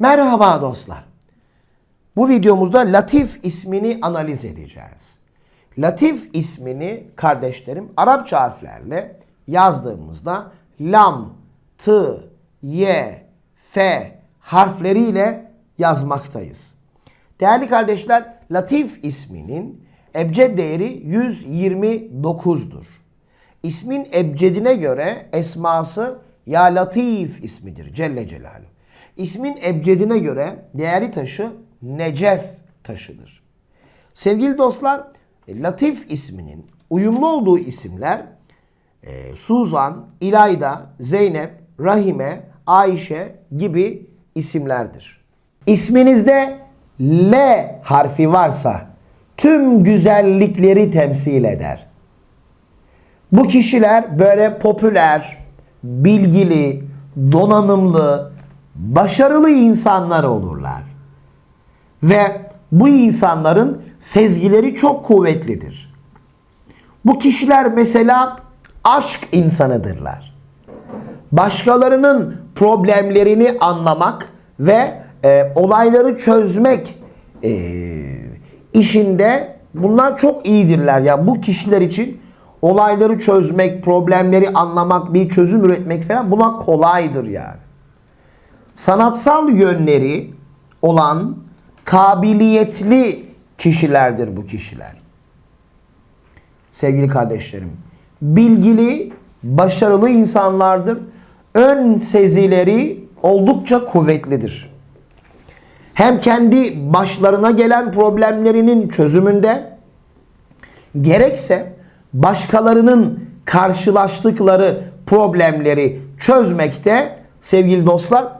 Merhaba dostlar. Bu videomuzda Latif ismini analiz edeceğiz. Latif ismini kardeşlerim Arapça harflerle yazdığımızda lam, t, y, f harfleriyle yazmaktayız. Değerli kardeşler, Latif isminin ebced değeri 129'dur. İsmin ebcedine göre esması Ya Latif ismidir Celle Celaluhu. İsmin ebcedine göre değerli taşı Necef taşıdır. Sevgili dostlar, Latif isminin uyumlu olduğu isimler e, Suzan, İlayda, Zeynep, Rahime, Ayşe gibi isimlerdir. İsminizde L harfi varsa tüm güzellikleri temsil eder. Bu kişiler böyle popüler, bilgili, donanımlı, başarılı insanlar olurlar. Ve bu insanların sezgileri çok kuvvetlidir. Bu kişiler mesela aşk insanıdırlar. Başkalarının problemlerini anlamak ve e, olayları çözmek e, işinde bunlar çok iyidirler. Ya bu kişiler için olayları çözmek, problemleri anlamak, bir çözüm üretmek falan buna kolaydır yani. Sanatsal yönleri olan kabiliyetli kişilerdir bu kişiler. Sevgili kardeşlerim, bilgili, başarılı insanlardır. Ön sezileri oldukça kuvvetlidir. Hem kendi başlarına gelen problemlerinin çözümünde gerekse başkalarının karşılaştıkları problemleri çözmekte sevgili dostlar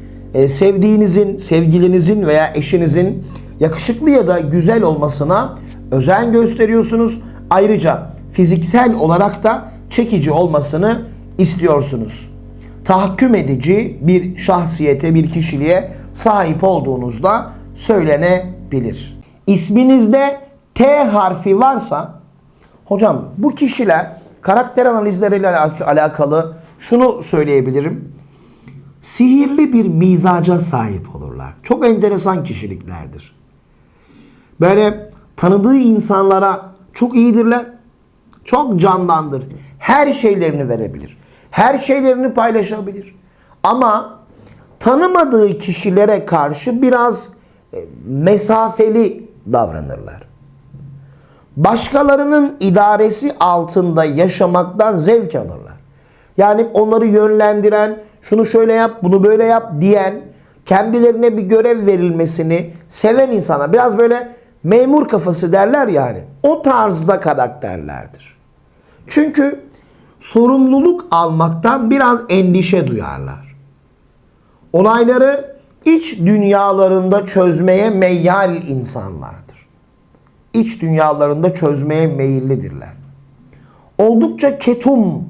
Ee, sevdiğinizin, sevgilinizin veya eşinizin yakışıklı ya da güzel olmasına özen gösteriyorsunuz. Ayrıca fiziksel olarak da çekici olmasını istiyorsunuz. Tahakküm edici bir şahsiyete, bir kişiliğe sahip olduğunuzda söylenebilir. İsminizde T harfi varsa hocam bu kişiler karakter analizleriyle alakalı şunu söyleyebilirim. Sihirli bir mizaca sahip olurlar. Çok enteresan kişiliklerdir. Böyle tanıdığı insanlara çok iyidirler. Çok candandır. Her şeylerini verebilir. Her şeylerini paylaşabilir. Ama tanımadığı kişilere karşı biraz e, mesafeli davranırlar. Başkalarının idaresi altında yaşamaktan zevk alırlar. Yani onları yönlendiren, şunu şöyle yap, bunu böyle yap diyen, kendilerine bir görev verilmesini seven insana biraz böyle memur kafası derler yani. O tarzda karakterlerdir. Çünkü sorumluluk almaktan biraz endişe duyarlar. Olayları iç dünyalarında çözmeye meyyal insanlardır. İç dünyalarında çözmeye meyillidirler. Oldukça ketum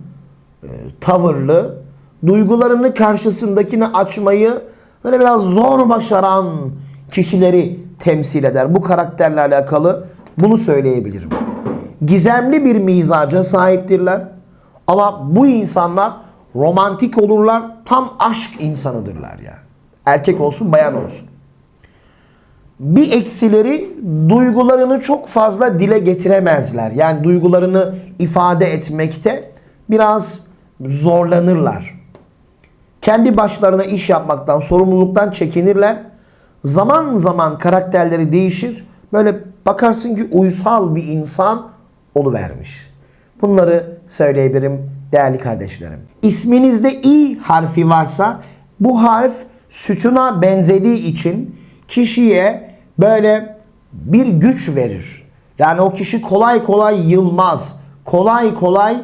tavırlı, duygularını karşısındakini açmayı böyle biraz zor başaran kişileri temsil eder. Bu karakterle alakalı bunu söyleyebilirim. Gizemli bir mizaca sahiptirler. Ama bu insanlar romantik olurlar. Tam aşk insanıdırlar yani. Erkek olsun bayan olsun. Bir eksileri duygularını çok fazla dile getiremezler. Yani duygularını ifade etmekte biraz zorlanırlar. Kendi başlarına iş yapmaktan, sorumluluktan çekinirler. Zaman zaman karakterleri değişir. Böyle bakarsın ki uysal bir insan oluvermiş. Bunları söyleyebilirim değerli kardeşlerim. İsminizde i harfi varsa bu harf sütuna benzediği için kişiye böyle bir güç verir. Yani o kişi kolay kolay yılmaz. Kolay kolay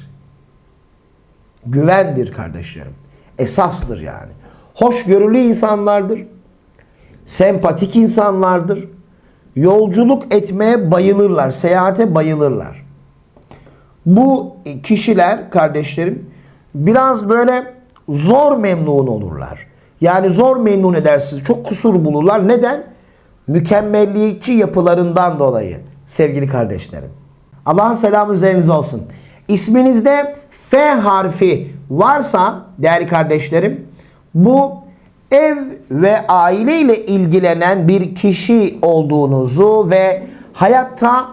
Güvendir kardeşlerim. Esastır yani. Hoşgörülü insanlardır. Sempatik insanlardır. Yolculuk etmeye bayılırlar. Seyahate bayılırlar. Bu kişiler kardeşlerim biraz böyle zor memnun olurlar. Yani zor memnun edersiniz. Çok kusur bulurlar. Neden? Mükemmelliyetçi yapılarından dolayı sevgili kardeşlerim. Allah'ın selamı üzerinize olsun. İsminizde F harfi varsa değerli kardeşlerim bu ev ve aile ile ilgilenen bir kişi olduğunuzu ve hayatta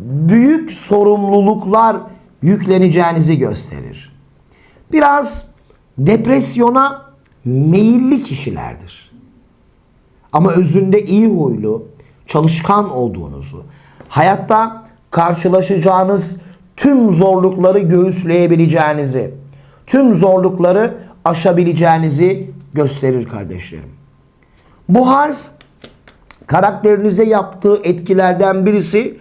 büyük sorumluluklar yükleneceğinizi gösterir. Biraz depresyona meyilli kişilerdir. Ama özünde iyi huylu, çalışkan olduğunuzu, hayatta karşılaşacağınız tüm zorlukları göğüsleyebileceğinizi, tüm zorlukları aşabileceğinizi gösterir kardeşlerim. Bu harf karakterinize yaptığı etkilerden birisi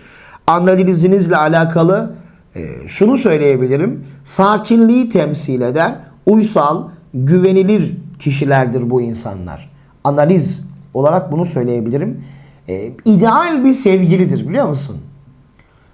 analizinizle alakalı e, şunu söyleyebilirim. Sakinliği temsil eder. Uysal, güvenilir kişilerdir bu insanlar. Analiz olarak bunu söyleyebilirim. E, ideal bir sevgilidir biliyor musun?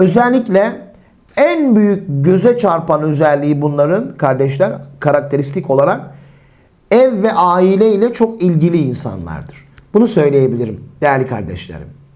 Özellikle en büyük göze çarpan özelliği bunların kardeşler karakteristik olarak ev ve aile ile çok ilgili insanlardır. Bunu söyleyebilirim değerli kardeşlerim.